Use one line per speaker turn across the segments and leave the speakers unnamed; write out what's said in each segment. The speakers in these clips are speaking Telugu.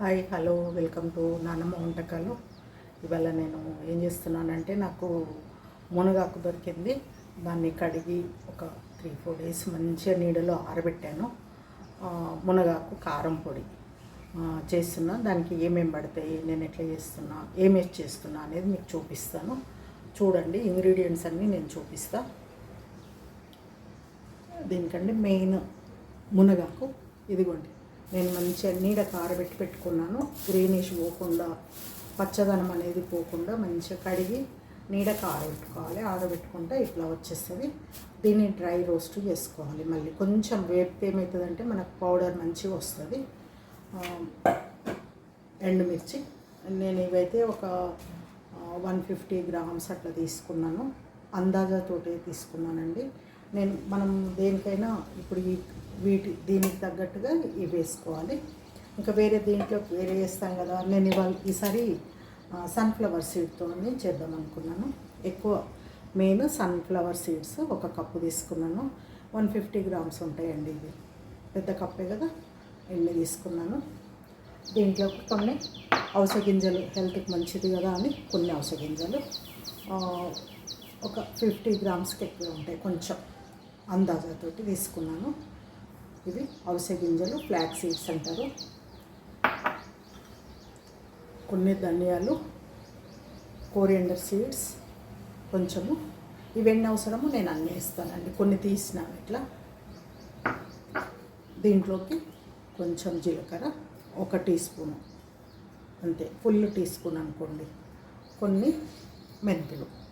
హాయ్ హలో వెల్కమ్ టు నానమ్మ వంటకాలు ఇవాళ నేను ఏం చేస్తున్నానంటే నాకు మునగాకు దొరికింది. దాన్ని కడిగి ఒక త్రీ ఫోర్ డేస్ మంచిగా నీడలో ఆరబెట్టాను. మునగాకు కారం పొడి చేస్తున్నా. దానికి ఏమేమి పడతాయి నేను ఎట్లా చేస్తున్నా ఏమేమి చేస్తున్నా అనేది మీకు చూపిస్తాను. చూడండి ఇంగ్రీడియంట్స్ అన్నీ నేను చూపిస్తా. దీనికంటే మెయిన్ మునగాకు ఇదిగోండి. నేను మంచిగా నీడ కారబెట్టి పెట్టుకున్నాను. గ్రీనిష్ పోకుండా పచ్చదనం అనేది పోకుండా మంచిగా కడిగి నీడ ఆరబెట్టుకోవాలి ఆరబెట్టుకుంటే ఇట్లా వచ్చేస్తుంది. దీన్ని డ్రై రోస్ట్ చేసుకోవాలి మళ్ళీ. కొంచెం వేపు ఏమవుతుందంటే మనకు పౌడర్ మంచిగా వస్తుంది. ఎండుమిర్చి. నేను ఇవైతే ఒక వన్ ఫిఫ్టీ గ్రామ్స్ అట్లా తీసుకున్నాను. అందాజాతోటే తీసుకున్నానండి. నేను మనం దేనికైనా ఇప్పుడు ఈ వీటి దీనికి తగ్గట్టుగా ఇవి వేసుకోవాలి. ఇంకా వేరే దీంట్లో వేరే వేస్తాం కదా నేను ఇవాళ ఈసారి సన్ఫ్లవర్ సీడ్తో చేద్దాం అనుకున్నాను. ఎక్కువ మెయిన్ సన్ఫ్లవర్ సీడ్స్ ఒక కప్పు తీసుకున్నాను. వన్ ఫిఫ్టీ గ్రామ్స్ ఉంటాయండి ఇవి. పెద్ద కప్పే కదా ఎన్ని తీసుకున్నాను. దీంట్లో కొన్ని అవసర గింజలు హెల్త్కి మంచిది కదా అని కొన్ని అవసర గింజలు. ఒక ఫిఫ్టీ గ్రామ్స్కి ఎక్కువ ఉంటాయి కొంచెం. అందాజాతోటి తీసుకున్నాను ఇవి అవసర గింజలు ఫ్లాక్ సీడ్స్ అంటారు. కొన్ని ధనియాలు కోరియండర్ సీడ్స్ కొంచెము. ఇవన్నీ అవసరము నేను అన్నీ ఇస్తానండి కొన్ని తీసిన ఇట్లా. దీంట్లోకి కొంచెం జీలకర్ర ఒక టీ స్పూన్ అంతే. ఫుల్ టీ స్పూన్ అనుకోండి. కొన్ని మెంతులు.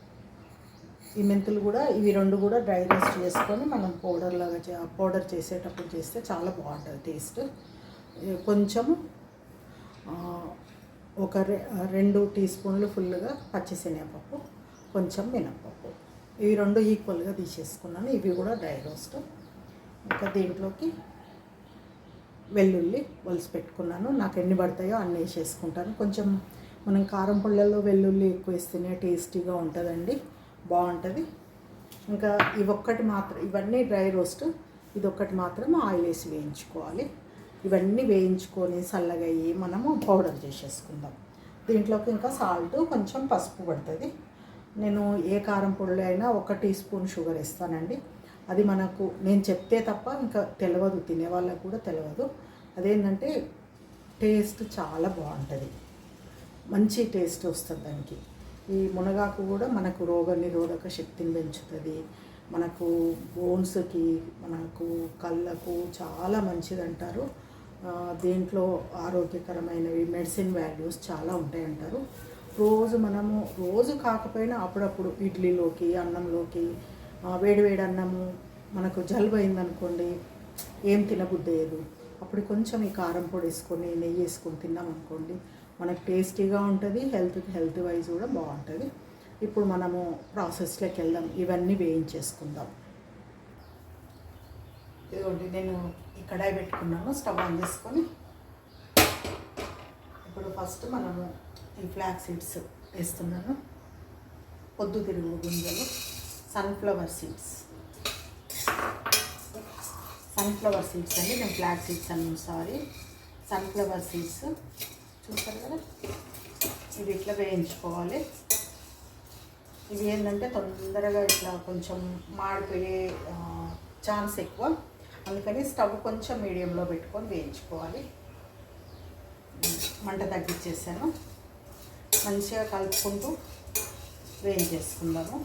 ఈ మెంతులు కూడా ఇవి రెండు కూడా డ్రై రోస్ట్ చేసుకొని మనం పౌడర్ లాగా చే పౌడర్ చేసేటప్పుడు చేస్తే చాలా బాగుంటుంది టేస్ట్. కొంచెం ఒక రె రెండు టీ స్పూన్లు ఫుల్గా పచ్చిశనగపప్పు కొంచెం మినప్పప్పు. ఇవి రెండు ఈక్వల్గా తీసేసుకున్నాను. ఇవి కూడా డ్రై రోస్ట్. ఇంకా దీంట్లోకి వెల్లుల్లి వలిసి పెట్టుకున్నాను. నాకు ఎన్ని పడతాయో అన్నీ వేసేసుకుంటాను. కొంచెం మనం కారం పుల్లల్లో వెల్లుల్లి ఎక్కువ వేస్తేనే టేస్టీగా ఉంటుందండి. బాగుంటుంది. ఇంకా ఇవొక్కటి మాత్రం ఇవన్నీ డ్రై రోస్ట్ ఇదొక్కటి మాత్రం ఆయిల్ వేసి వేయించుకోవాలి. ఇవన్నీ వేయించుకొని చల్లగా అయ్యి మనము పౌడర్ చేసేసుకుందాం. దీంట్లోకి ఇంకా సాల్ట్ కొంచెం పసుపు పడుతుంది. నేను ఏ కారం పొడిలో అయినా ఒక టీ స్పూన్ షుగర్ ఇస్తానండి అది మనకు నేను చెప్తే తప్ప ఇంకా తెలియదు తినే వాళ్ళకు కూడా తెలియదు అదేంటంటే టేస్ట్ చాలా బాగుంటుంది. మంచి టేస్ట్ వస్తుంది దానికి. ఈ మునగాకు కూడా మనకు రోగ నిరోధక శక్తిని పెంచుతుంది. మనకు బోన్స్కి మనకు కళ్ళకు చాలా మంచిది అంటారు దీంట్లో ఆరోగ్యకరమైనవి మెడిసిన్ వాల్యూస్ చాలా ఉంటాయి అంటారు రోజు మనము రోజు కాకపోయినా అప్పుడప్పుడు ఇడ్లీలోకి అన్నంలోకి వేడివేడి అన్నము మనకు జలుబు అయిందనుకోండి ఏం తినబుద్దేయదు అప్పుడు కొంచెం ఈ కారం పొడి వేసుకొని నెయ్యి వేసుకొని తిన్నాం అనుకోండి మనకు టేస్టీగా ఉంటుంది హెల్త్కి హెల్త్ వైజ్ కూడా బాగుంటుంది. ఇప్పుడు మనము ప్రాసెస్లోకి వెళ్దాం ఇవన్నీ వేయించేసుకుందాం. ఇదిగోండి నేను ఈ కడాయి పెట్టుకున్నాను స్టవ్ ఆన్ చేసుకొని. ఇప్పుడు ఫస్ట్ మనము ఈ ఫ్లాక్ సీడ్స్ వేస్తున్నాను. పొద్దు తిరుగు గింజలు సన్ఫ్లవర్ సీడ్స్ సన్ఫ్లవర్ సీడ్స్ అండి నేను ఫ్లాక్ సీడ్స్ అన్నాను సారీ సన్ఫ్లవర్ సీడ్స్ చూసారు? ఇది ఇట్లా వేయించుకోవాలి. ఇది ఏంటంటే తొందరగా ఇట్లా కొంచెం మాడిపోయే ఛాన్స్ ఎక్కువ. అందుకని స్టవ్ కొంచెం మీడియంలో పెట్టుకొని వేయించుకోవాలి. మంట తగ్గించేసాను. మంచిగా కలుపుకుంటూ వేయించేసుకుందాము.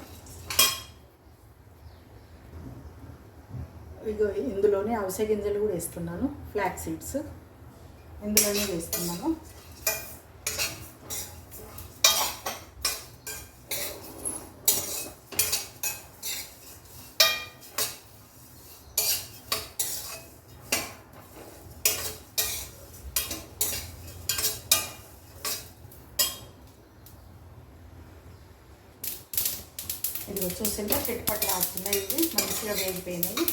ఇగో ఇందులోనే అవిసె గింజలు కూడా వేస్తున్నాను. Flax seeds. ఇందులోనే వేస్తున్నాను. ఇది చూసిందా చిట్పట్లు రాస్తున్నాయి ఇవి మంచిగా వేగిపోయినాయి.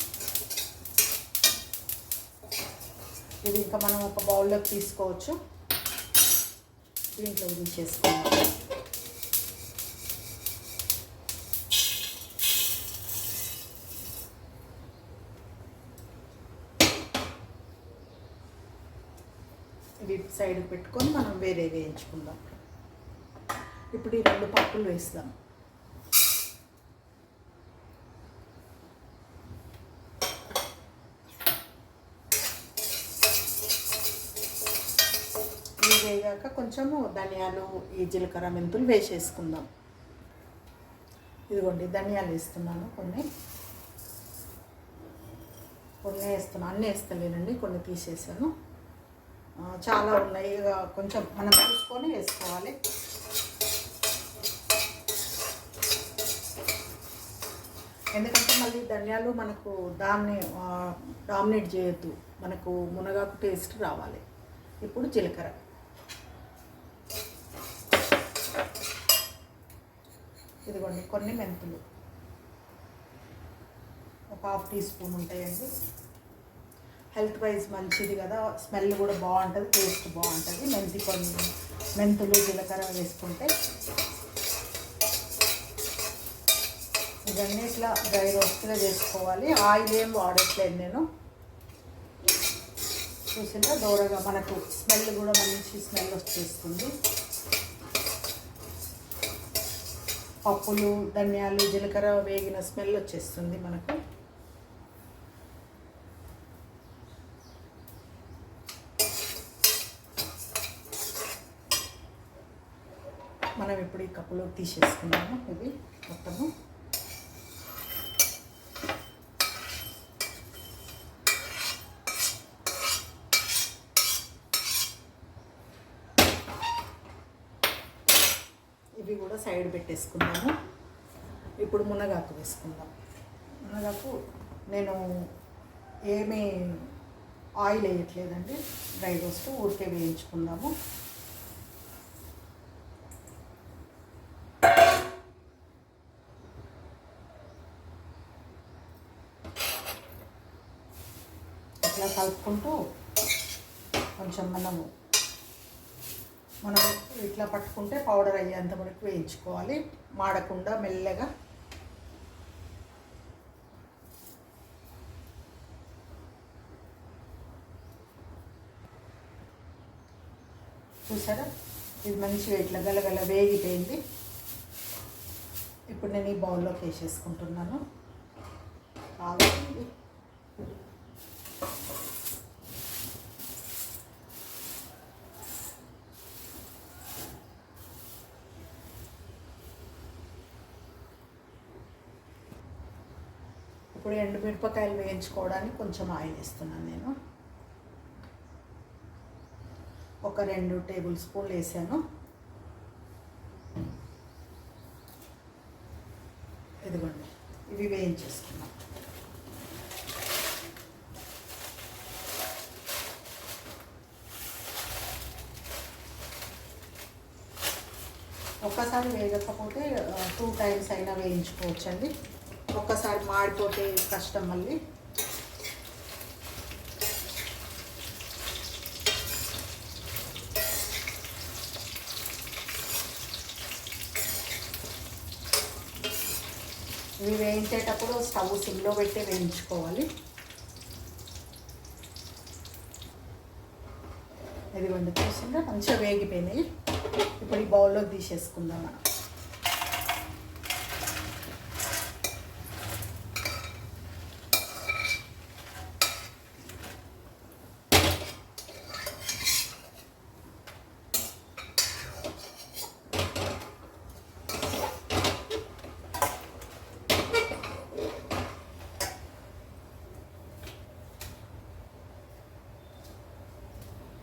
ఇది ఇంకా మనం ఒక బౌల్లోకి తీసుకోవచ్చు. దీంట్లో తీసేసుకోవాలి ఇవి సైడ్ పెట్టుకొని మనం వేరే వేయించుకుందాం. ఇప్పుడు ఈ రెండు పప్పులు వేస్తాం. వేగాక కొంచెము ధనియాలు ఈ జీలకర్ర మెంతులు వేసేసుకుందాం. ఇదిగోండి ధనియాలు వేస్తున్నాను కొన్ని. కొన్ని వేస్తున్నాను అన్నీ వేస్తలేనండి కొన్ని తీసేసాను. చాలా ఉన్నాయి ఇక కొంచెం మనం చూసుకొని వేసుకోవాలి. ఎందుకంటే మళ్ళీ ధనియాలు మనకు దాన్ని డామినేట్ చేయొద్దు. మనకు మునగాకు టేస్ట్ రావాలి. ఇప్పుడు జీలకర్ర. ఇదిగోండి కొన్ని మెంతులు. ఒక హాఫ్ టీ స్పూన్ ఉంటాయండి. హెల్త్ వైజ్ మంచిది కదా స్మెల్ కూడా బాగుంటుంది టేస్ట్ బాగుంటుంది. మెంతి కొన్ని మెంతులు జీలకర్ర వేసుకుంటే ఇవన్నీ ఇట్లా డ్రై రోస్ట్గా చేసుకోవాలి. ఆయిల్ ఏం వాడట్లేదు నేను. చూసినా దూరగా మనకు స్మెల్ కూడా మంచి స్మెల్ వచ్చేస్తుంది. పప్పులు ధనియాలు జీలకర్ర వేగిన స్మెల్ వచ్చేస్తుంది మనకు. మనం ఇప్పుడు ఈ కప్పులో తీసేసుకున్నాము ఇవి మొత్తము ఇవి కూడా సైడ్ పెట్టేసుకున్నాను. ఇప్పుడు మునగాకు వేసుకుందాం. మునగాకు నేను ఏమీ ఆయిల్ వేయట్లేదండి. డ్రై రోస్ట్ ఊరికే వేయించుకుందాము. ఇట్లా కలుపుకుంటూ కొంచెం మనము మనం ఇట్లా పట్టుకుంటే పౌడర్ అయ్యేంత వరకు వేయించుకోవాలి. మాడకుండా మెల్లగా. చూసారా? ఇది మంచిగా ఇట్లా గలగల వేగిపోయింది. ఇప్పుడు నేను ఈ బౌల్లోకి వేసేసుకుంటున్నాను. కావాలి ఇప్పుడు ఎండు మిరపకాయలు వేయించుకోవడానికి కొంచెం ఆయిల్ వేస్తున్నాను నేను. ఒక రెండు టేబుల్ స్పూన్లు వేసాను. ఇదిగోండి ఇవి వేయించేసుకున్నాం. ఒక్కసారి వేయకపోతే టూ టైమ్స్ అయినా వేయించుకోవచ్చండి. ఒక్కసారి మాడిపోతే కష్టం మళ్ళీ. ఇవి వేయించేటప్పుడు స్టవ్ సిమ్లో పెట్టి వేయించుకోవాలి. ఇదిగోండి చూసిందా? మంచిగా వేగిపోయినాయి. ఇప్పుడు ఈ బౌల్లో తీసేసుకుందాం మనం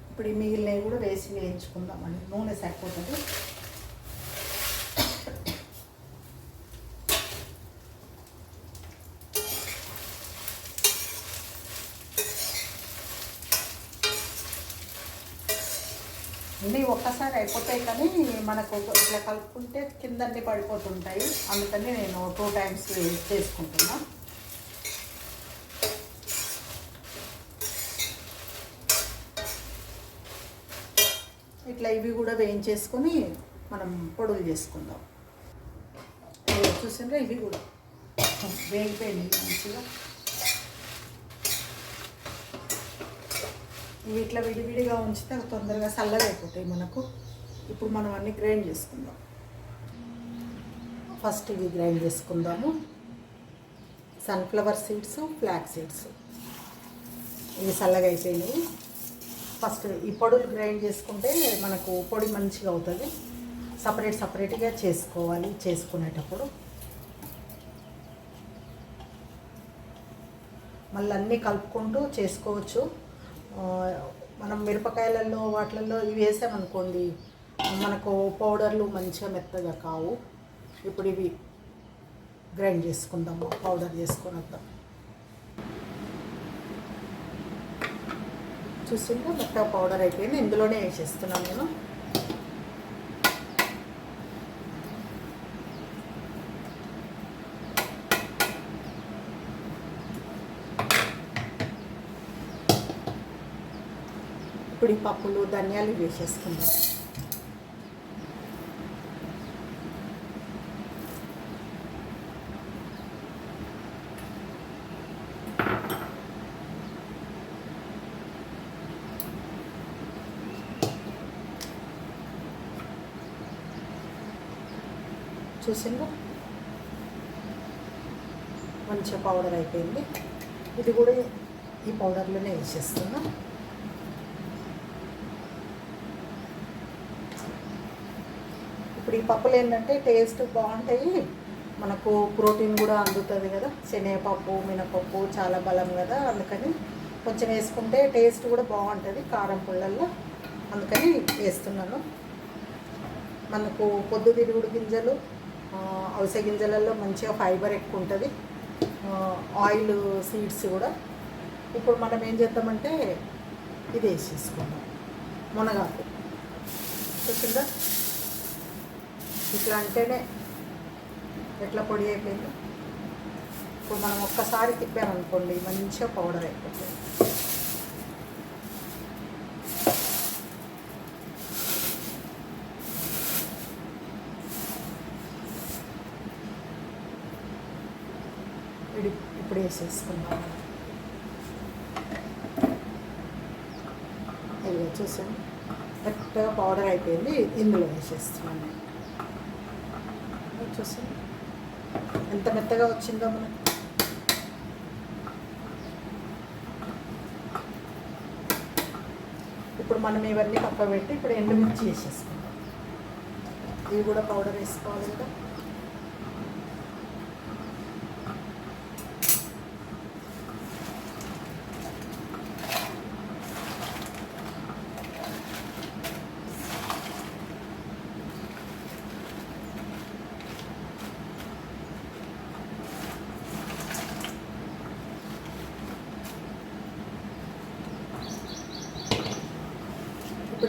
ఇప్పుడు ఈ మిగిలినవి కూడా వేసి వేయించుకుందామండి నూనె సరిపోతుంది. అన్నీ ఒక్కసారి అయిపోతాయి కానీ మనకు ఇట్లా కలుపుకుంటే కిందన్నీ పడిపోతుంటాయి. అందుకని నేను టూ టైమ్స్ చేసుకుంటున్నాను ఇట్లా ఇవి కూడా వేయించేసుకొని మనం పొడులు చేసుకుందాం. ఇవి చూసిండ్రా ఇవి కూడా? వేగిపోయినాయి మంచిగా. ఇవి ఇట్లా విడివిడిగా ఉంచితే అవి తొందరగా చల్లగా అయిపోతాయి మనకు. ఇప్పుడు మనం అన్ని గ్రైండ్ చేసుకుందాం. ఫస్ట్ ఇవి గ్రైండ్ చేసుకుందాము. Sunflower seeds flax seeds. ఇవి చల్లగా అయిపోయినాయి. ఫస్ట్ ఈ పొడులు గ్రైండ్ చేసుకుంటే మనకు పొడి మంచిగా అవుతుంది. సపరేట్ సపరేట్గా చేసుకోవాలి చేసుకునేటప్పుడు. మళ్ళీ అన్నీ కలుపుకుంటూ చేసుకోవచ్చు. మనం మిరపకాయలలో వాటిలలో ఇవి వేసామనుకోండి మనకు పౌడర్లు మంచిగా మెత్తగా కావు. ఇప్పుడు ఇవి గ్రైండ్ చేసుకుందాము పౌడర్ చేసుకొని వద్దాం చూస్తుంటే మెత్తగా పౌడర్ అయిపోయింది. ఇందులోనే వేసేస్తున్నాను నేను. ఇప్పుడు ఈ పప్పులు ధనియాలు వేసేసుకుందాం. చూసిందా మంచిగా పౌడర్ అయిపోయింది. ఇది కూడా ఈ పౌడర్లోనే వేసేస్తున్నా ఇప్పుడు ఈ పప్పులు ఏంటంటే టేస్ట్ బాగుంటాయి. మనకు ప్రోటీన్ కూడా అందుతుంది కదా. శనగపప్పు మినపప్పు చాలా బలం కదా అందుకని కొంచెం వేసుకుంటే టేస్ట్ కూడా బాగుంటుంది కారం పుల్లల్లో. అందుకని వేస్తున్నాను. మనకు పొద్దుతిరుగుడు గింజలు అవిసె గింజలలో మంచిగా ఫైబర్ ఎక్కువ ఉంటుంది. ఆయిల్ సీడ్స్ కూడా. ఇప్పుడు మనం ఏం చేద్దామంటే ఇది వేసేసుకుందాం. మునగాకు. చూసిందా? ఇట్లా అంటేనే ఎట్లా పొడి అయిపోయింది? ఇప్పుడు మనం ఒక్కసారి తిప్పామనుకోండి మంచిగా పౌడర్ అయిపోతుంది ఇది ఇప్పుడు వేసేసుకున్నాం ఇదిగో చూసాను కరెక్ట్గా పౌడర్ అయిపోయింది. ఇందులో వేసేస్తున్నాను. నేను చూసాం. చూసాను ఎంత మెత్తగా వచ్చిందో మనకు. ఇప్పుడు మనం ఇవన్నీ పక్క పెట్టి ఇప్పుడు ఎండుమిర్చి వేసేసుకుందాం. ఇవి కూడా పౌడర్ వేసుకోవాలి కదా.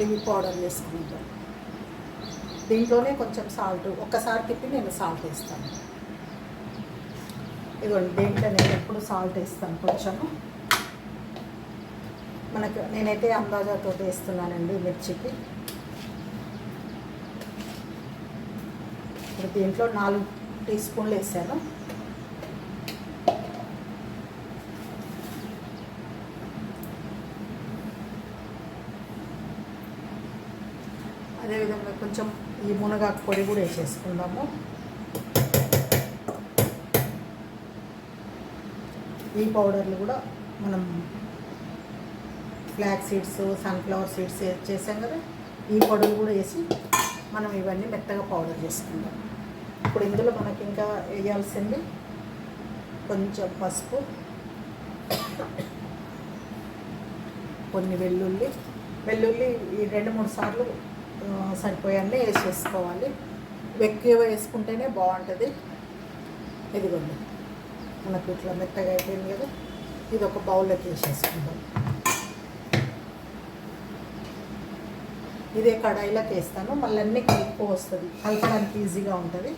కడిగి పౌడర్ వేసుకుంటాం దీంట్లోనే కొంచెం సాల్ట్ ఒక్కసారి తిప్పి నేను సాల్ట్ వేస్తాను. ఇదిగోండి దీంట్లో నేను ఎప్పుడు సాల్ట్ వేస్తాను కొంచెము మనకు నేనైతే అందాజాతో వేస్తున్నానండి మిర్చికి. ఇప్పుడు దీంట్లో నాలుగు టీ స్పూన్లు వేసాను. కొంచెం ఈ మునగాకు పొడి కూడా వేసేసుకుందాము. ఈ పౌడర్లు కూడా మనం ఫ్లాక్ సీడ్స్ సన్ఫ్లవర్ సీడ్స్ చేసాం కదా ఈ పొడులు కూడా వేసి మనం ఇవన్నీ మెత్తగా పౌడర్ చేసుకుందాం. ఇప్పుడు ఇందులో మనకి ఇంకా వేయాల్సింది కొంచెం పసుపు కొన్ని వెల్లుల్లి. వెల్లుల్లి ఈ రెండు మూడు సార్లు సరిపోయాన్ని వేసేసుకోవాలి. ఎక్కువ వేసుకుంటేనే బాగుంటుంది. ఇదిగోండి. మనకు ఇట్లా మెత్తగా అయిపోయింది కదా. ఇది ఒక బౌల్లోకి వేసేసుకుందాం. ఇదే కడాయిలోకి వేస్తాను. మళ్ళీ అన్నీ కలుపు వస్తుంది కలపడానికి ఈజీగా ఉంటుంది.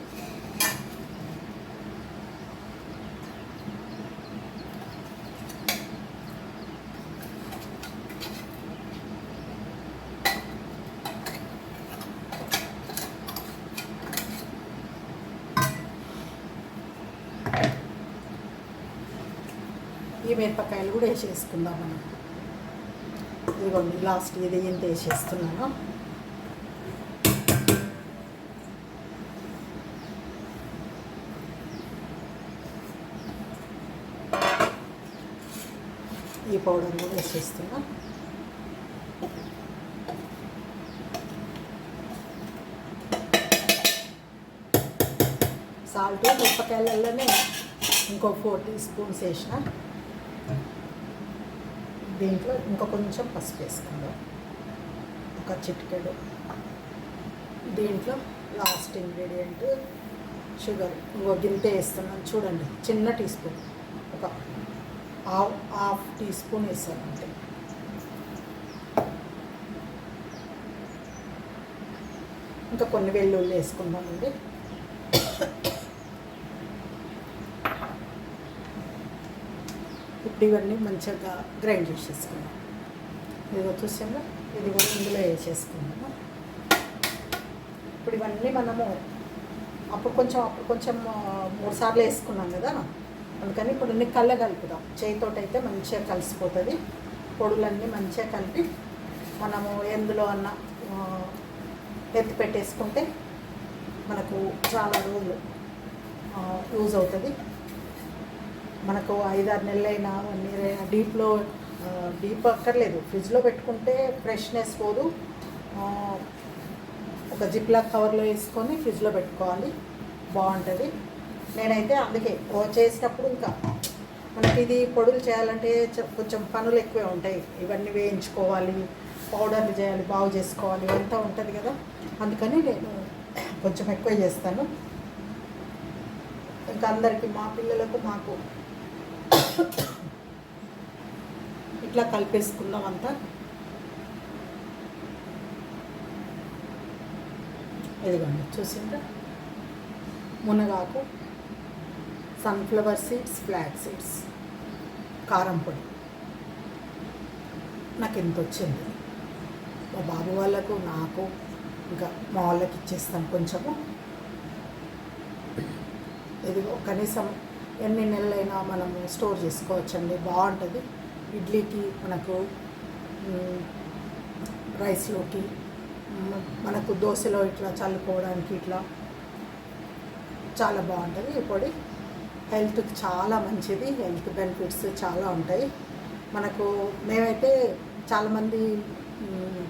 ఈ మిరపకాయలు కూడా వేసేసుకుందాం మనం ఇదిగోండి లాస్ట్ ఇది ఇంత వేసేస్తున్నాను. ఈ పౌడర్ కూడా వేసేస్తున్నా. సాల్ట్ మిరపకాయలలోనే ఇంకో ఫోర్ టీ స్పూన్స్ వేసిన. దీంట్లో ఇంకా కొంచెం పసుపు వేసుకుందాం. ఒక చిటికెడు. దీంట్లో లాస్ట్ ఇంగ్రీడియంట్ షుగర్ ఇంకో గింత వేస్తున్నాను. చూడండి చిన్న టీ స్పూన్ ఒక హాఫ్ హాఫ్ టీ స్పూన్ వేసాను ఇంకా కొన్ని వెల్లుల్లి వేసుకుందామండి. ఇవన్నీ మంచిగా గ్రైండ్ చేసేసుకుందాం. ఇది వచ్చేసాము ఇది కూడా ఇందులో వేసేసుకుందాము ఇప్పుడు ఇవన్నీ మనము అప్పుడు కొంచెం అప్పుడు కొంచెం మూడు సార్లు వేసుకున్నాం కదా? అందుకని ఇప్పుడు ఇన్ని కళ్ళ కలుపుదాం. చేయితోటి అయితే మంచిగా కలిసిపోతుంది. పొడులన్నీ మంచిగా కలిపి మనము ఎందులో అన్న ఎత్తి పెట్టేసుకుంటే మనకు చాలా రోజులు యూజ్ అవుతుంది. మనకు ఐదారు నెలలైనా నీరైనా డీప్లో డీప్ అక్కర్లేదు. ఫ్రిడ్జ్లో పెట్టుకుంటే ఫ్రెష్నెస్ పోదు. ఒక జిప్లా కవర్లో వేసుకొని ఫ్రిడ్జ్లో పెట్టుకోవాలి. బాగుంటుంది. నేనైతే అందుకే ఓ చేసినప్పుడు ఇంకా మనకి ఇది పొడులు చేయాలంటే కొంచెం పనులు ఎక్కువే ఉంటాయి. ఇవన్నీ వేయించుకోవాలి పౌడర్లు చేయాలి బాగు చేసుకోవాలి అంతా ఉంటుంది కదా. అందుకని నేను కొంచెం ఎక్కువ చేస్తాను. ఇంకా అందరికీ మా పిల్లలకు మాకు ఇట్లా కలిపేసుకుందాం అంతా. ఇదిగోండి చూసిండ్రా? మునగాకు సన్ఫ్లవర్ సీడ్స్ ఫ్లాక్ సీడ్స్ కారం పొడి. నాకు ఎంత వచ్చింది మా బాబు వాళ్ళకు నాకు ఇంకా మా వాళ్ళకి ఇచ్చేస్తాను కొంచెము. ఇదిగో కనీసం ఎన్ని నెలలైనా మనం స్టోర్ చేసుకోవచ్చండి. బాగుంటుంది. ఇడ్లీకి మనకు రైస్లోకి మనకు దోశలో ఇట్లా చల్లుకోవడానికి ఇట్లా చాలా బాగుంటుంది. ఈ పొడి హెల్త్కి చాలా మంచిది. హెల్త్ బెనిఫిట్స్ చాలా ఉంటాయి. మనకు మేమైతే చాలామంది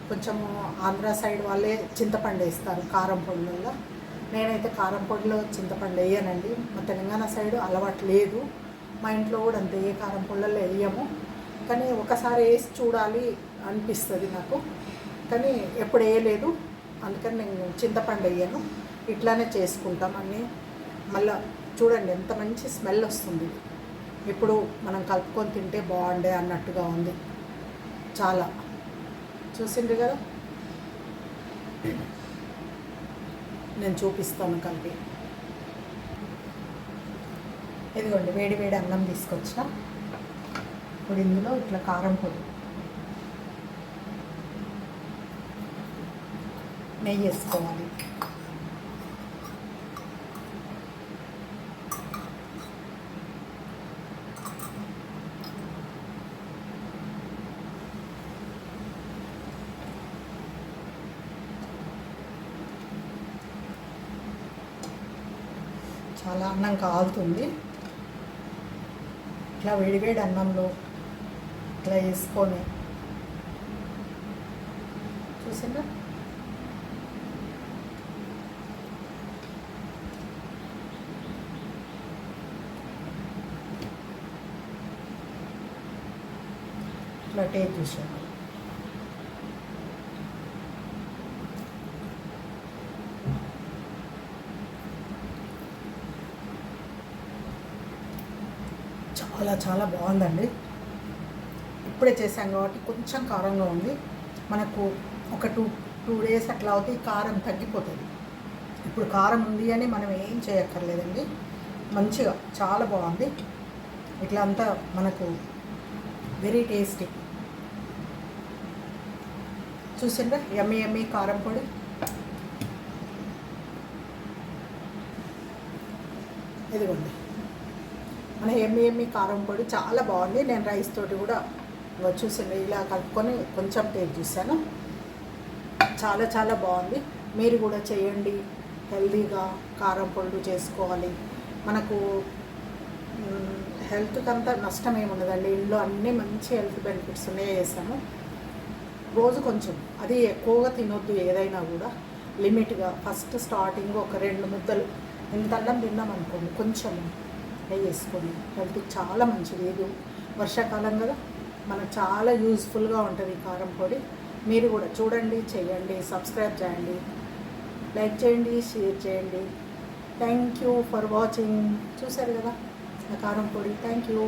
కొంచెము ఆంధ్ర సైడ్ వాళ్ళే చింతపండు వేస్తారు. కారం పొడిలో నేనైతే కారం పొడిలో చింతపండు వేయనండి. మా తెలంగాణ సైడ్ అలవాటు లేదు. మా ఇంట్లో కూడా అంతే ఏ కారం పొడిలో వేయము. కానీ ఒకసారి వేసి చూడాలి అనిపిస్తుంది నాకు. కానీ ఎప్పుడు వేయలేదు. అందుకని నేను చింతపండు వేయను. ఇట్లానే చేసుకుంటాం అన్నీ మళ్ళీ చూడండి ఎంత మంచి స్మెల్ వస్తుంది. ఇప్పుడు మనం కలుపుకొని తింటే బాగుండే అన్నట్టుగా ఉంది. చాలా. చూసిండ్రు కదా? నేను చూపిస్తాను కలిపి. ఇదిగోండి వేడి వేడి అన్నం తీసుకొచ్చిన ఇప్పుడు ఇందులో ఇట్లా కారం పొడి. నెయ్యి వేసుకోవాలి. చాలా అన్నం కాలుతుంది ఇట్లా వేడివేడి అన్నంలో ఇట్లా వేసుకొని చూసిందా? ఇట్లా టేక్ చూసాను. చాలా చాలా బాగుందండి. ఇప్పుడే చేశాం కాబట్టి కొంచెం కారంగా ఉంది. మనకు ఒక టూ టూ డేస్ అట్లా అవుతే కారం తగ్గిపోతుంది. ఇప్పుడు కారం ఉంది అని మనం ఏం చేయక్కర్లేదండి. మంచిగా చాలా బాగుంది. ఇట్లా అంతా మనకు వెరీ టేస్టీ. చూసిండ్రా? ఎమ్మి ఎమ్మి కారం పొడి. ఇదిగోండి. మన ఏమి కారం పొడి చాలా బాగుంది. నేను రైస్ తోటి కూడా చూసింది ఇలా కలుపుకొని కొంచెం టేస్ట్ చూశాను. చాలా చాలా బాగుంది. మీరు కూడా చేయండి. హెల్దీగా కారం పొడులు చేసుకోవాలి. మనకు హెల్త్కి అంతా నష్టం ఏముండదండి ఇంట్లో అన్నీ మంచి హెల్త్ బెనిఫిట్స్ ఉన్నాయే చేస్తాము. రోజు కొంచెం అది ఎక్కువగా తినొద్దు ఏదైనా కూడా. లిమిట్గా. ఫస్ట్ స్టార్టింగ్ ఒక రెండు ముద్దలు. ఇంత అన్నం తిన్నాం అనుకోండి కొంచెం అప్లై చేసుకొని హెల్త్కి చాలా మంచిది. ఇది వర్షాకాలం కదా. మనకు చాలా యూజ్ఫుల్గా ఉంటుంది ఈ కారం పొడి. మీరు కూడా చూడండి చేయండి సబ్స్క్రైబ్ చేయండి. లైక్ చేయండి షేర్ చేయండి. థ్యాంక్ యూ ఫర్ వాచింగ్ చూసారు కదా? కారం పొడి. Thank you